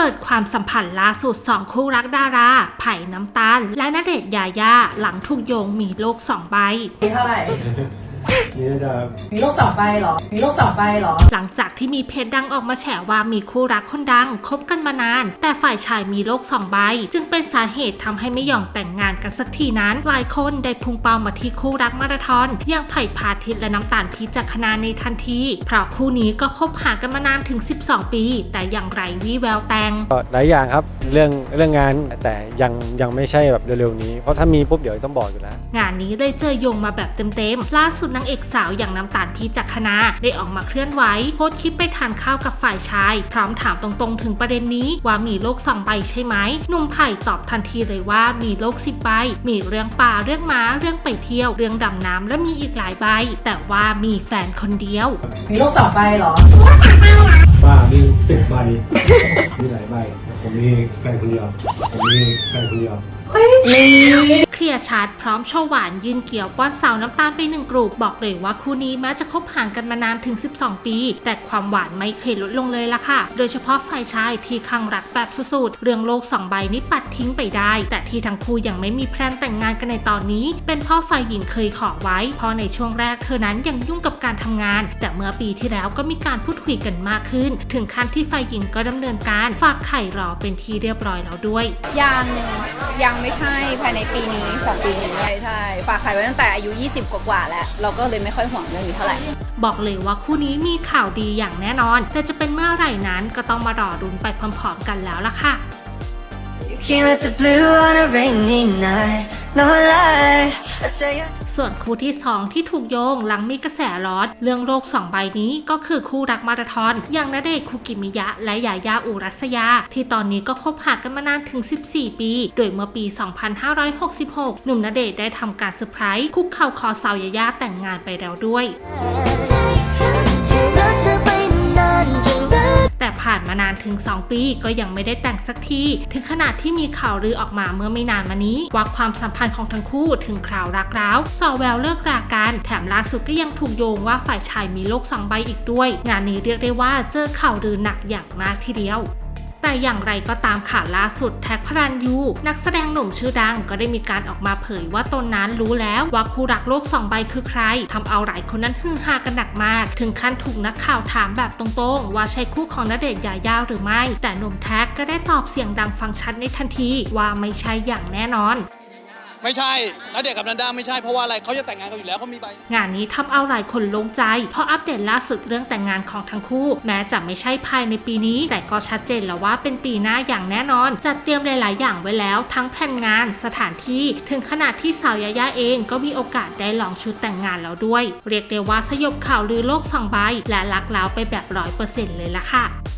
ปิดความสัมพันธ์ล่าสุดสองคู่รักดารา ไผ่น้ำตาล และณเดชน์ยายาหลังถูกโยงมีโลกสองใบเท่าไหร่ นี่น่าจะ มีโลกสองใบเหรอ มีโลกสองใบเหรอ หลังจากที่มีเพจดังออกมาแฉว่ามีคู่รักคนดังคบกันมานาน แต่ฝ่ายชายมีโลกสองใบ จึงเป็นสาเหตุทำให้ไม่ยอมแต่งงานกันสักทีนั้น หลายคนได้พุ่งเป้ามาที่คู่รักมาราธอนอย่างไผ่พาทิตย์และน้ำตาลพิจักขณาในทันที เพราะคู่นี้ก็คบหากันมานานถึง 12 ปี แต่ยังไรวี่แววแต่ง ก็หลายอย่างครับเรื่องเรื่องงานแต่ยังยังไม่ใช่แบบเร็วๆนี้ เพราะถ้ามีปุ๊บเดี๋ยวต้องบอกอยู่แล้ว งานนี้เลยเจอโยงมาแบบเต็มๆ ล่าสุดนางเอกสาวอย่างน้ำตาลพีจักขณาได้ออกมาเคลื่อนไหวโพสต์คลิปไปทานข้าวกับฝ่ายชาย พร้อมถามตรงๆ ถึงประเด็นนี้ว่ามีโลกสองใบใช่ไหมหนุ่มไผ่ตอบทันทีเลยว่ามีโลกสิบใบ มีเรื่องป่าเรื่องม้าเรื่องไปเที่ยว เรื่องดำน้ำและมีอีกหลายใบ แต่ว่ามีแฟนคนเดียว มีโลกสองใบเหรอว่ามีสิบใบ มีหลายใบ ผมมีแฟนคนเดียว ผมมีแฟนคนเดียว เคลียร์ชัดพร้อมโชว์หวานยืนเกี่ยวป้อนสาวน้ำตาลไปหนึ่งกลุ่มบอกเลยว่าคู่นี้แม้จะคบห่างกันมานานถึง 12 ปี แต่ความหวานไม่เคยลดลงเลยล่ะค่ะ โดยเฉพาะฝ่ายชายที่คลั่งรักแบบสุดๆ เรื่องโลกสองใบนี้ปัดทิ้งไปได้ แต่ที่ทั้งคู่ยังไม่มีแพลนแต่งงานกันในตอนนี้ เป็นเพ่อฝ่ายหญิงเคยขอไว้ เพราะในช่วงแรกเธอนั้นยังยุ่งกับการทำงาน แต่เมื่อปีที่แล้วก็มีการพูดคุยกันมากขึ้น ถึงขั้นที่ฝ่ายหญิงก็ดำเนินการฝากไข่รอเป็นที่เรียบร้อยแล้วด้วยยังยังไม่ใช่ภายในปีนี้สองปีนี้ใช่ฝากขายไว้ตั้งแต่อายุ 20 กว่าๆแล้ว เราก็เลยไม่ค่อยห่วงเรื่องนี้เท่าไหร่ บอกเลยว่าคู่นี้มีข่าวดีอย่างแน่นอน แต่จะเป็นเมื่อไหร่นั้นก็ต้องมารอรุนไปพร้อมๆกันแล้วล่ะค่ะ Came out the blue on a rainy night. No lie, I tell you. ส่วนคู่ที่ 2 ที่ถูกโยงหลังมีกระแสร้อนเรื่องโลก 2 ใบนี้ก็คือคู่รักมาราธอน อย่างณเดชคุกิมิยะ และยายาอุรัสยา ที่ตอนนี้ก็คบหากันมานานถึง 14 ปี โดยเมื่อปี 2566 หนุ่มณเดชได้ทำการเซอร์ไพรส์คุกเข่าขอสาวยายาแต่งงานไปแล้วด้วย แต่ผ่านมานานถึง 2 ปีก็ยังไม่ได้แต่งสักที ถึงขนาดที่มีข่าวลือออกมาเมื่อไม่นานมานี้ ว่าความสัมพันธ์ของทั้งคู่ถึงคราวรักร้าวสอแววเลิกรากันแถมล่าสุดก็ยังถูกโยงว่าฝ่ายชายมีโลกสองใบอีกด้วย งานนี้เรียกได้ว่าเจอข่าวลือหนักอย่างมากทีเดียว แต่อย่างไรก็ตามข่าวล่าสุดแท็กพระรันยู นักแสดงหนุ่มชื่อดังก็ได้มีการออกมาเผยว่าตนนั้นรู้แล้วว่าคู่รักโลกสองใบคือใครทำเอาหลายคนนั้นฮือฮากันหนักมาก ถึงขั้นถูกนักข่าวถามแบบตรงๆ ว่าใช่คู่ของณเดชน์ยายาหรือไม่ แต่หนุ่มแท็กก็ได้ตอบเสียงดังฟังชัดในทันทีว่าไม่ใช่อย่างแน่นอน ไม่ใช่แล้วเด็กกับนันด้าไม่ใช่เพราะว่าอะไรเขาจะแต่งงานกันอยู่แล้วเขามีใบ งานนี้ทำเอาหลายคนโลงใจ เพราะอัปเดตล่าสุดเรื่องแต่งงานของทั้งคู่ แม้จะไม่ใช่ภายในปีนี้ แต่ก็ชัดเจนแล้วว่าเป็นปีหน้าอย่างแน่นอน จัดเตรียมหลาย ๆ อย่างไว้แล้ว ทั้งแผนงานสถานที่ ถึงขนาดที่สาวยายาเองก็มีโอกาสได้ลองชุดแต่งงานแล้วด้วย เรียกได้ว่าสยบข่าวลือโลกสองใบและลักล้วไปแบบร้อยเปอร์เซ็นต์เลยละค่ะ